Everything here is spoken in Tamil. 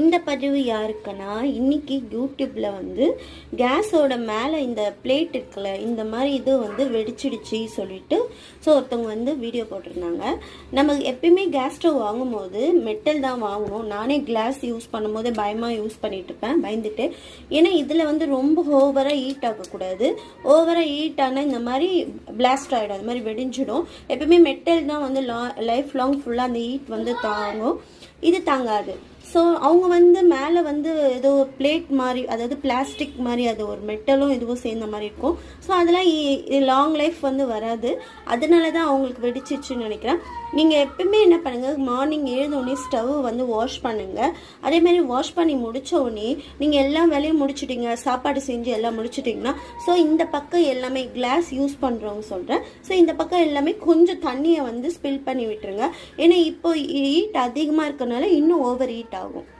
இந்த பதிவு யாருக்குன்னா இன்னைக்கு யூடியூப்ல வந்து கேஸோட மேலே இந்த பிளேட் இருக்குல்ல இந்த மாதிரி இது வந்து வெடிச்சிடுச்சு சொல்லிட்டு ஸோ ஒருத்தவங்க வந்து வீடியோ போட்டிருந்தாங்க. நம்ம எப்பயுமே கேஸ் ஸ்டவ் வாங்கும்போது மெட்டல் தான் வாங்கணும். நானே கிளாஸ் யூஸ் பண்ணும்போது பயமாக யூஸ் பண்ணிட்டு இருப்பேன் பயந்துட்டு. ஏன்னா இதில் வந்து ரொம்ப ஓவராக ஹீட் ஆகக்கூடாது ஓவராக ஹீட் ஆனால் இந்த மாதிரி பிளாஸ்ட் ஆகிடும் அது மாதிரி வெடிஞ்சிடும். எப்பயுமே மெட்டல் தான் வந்து லா லைஃப் லாங் ஃபுல்லாக அந்த ஹீட் வந்து தாங்கும். இது தாங்காது. ஸோ அவங்க வந்து மேலே வந்து ஏதோ பிளேட் மாதிரி அதாவது பிளாஸ்டிக் மாதிரி அது ஒரு மெட்டலும் இதுவும் சேர்ந்த மாதிரி இருக்கும். ஸோ அதெல்லாம் லாங் லைஃப் வந்து வராது. அதனால தான் அவங்களுக்கு வெடிச்சிச்சுன்னு நினைக்கிறேன். நீங்கள் எப்பவுமே என்ன பண்ணுங்கள் மார்னிங் எழுந்தோடனே ஸ்டவ் வந்து வாஷ் பண்ணுங்கள் அதே மாதிரி வாஷ் பண்ணி முடித்தோடனே நீங்கள் எல்லா வேலையும் முடிச்சிட்டிங்க சாப்பாடு செஞ்சு எல்லாம் முடிச்சிட்டிங்கன்னா ஸோ இந்த பக்கம் எல்லாமே கிளாஸ் யூஸ் பண்ணுறவங்க சொல்கிறேன் ஸோ இந்த பக்கம் எல்லாமே கொஞ்சம் தண்ணியை வந்து ஸ்பில் பண்ணி விட்டுருங்க. ஏன்னா இப்போ ஹீட் அதிகமாக இருக்கனால இன்னும் ஓவர் ஹீட் ஆகும். 하고.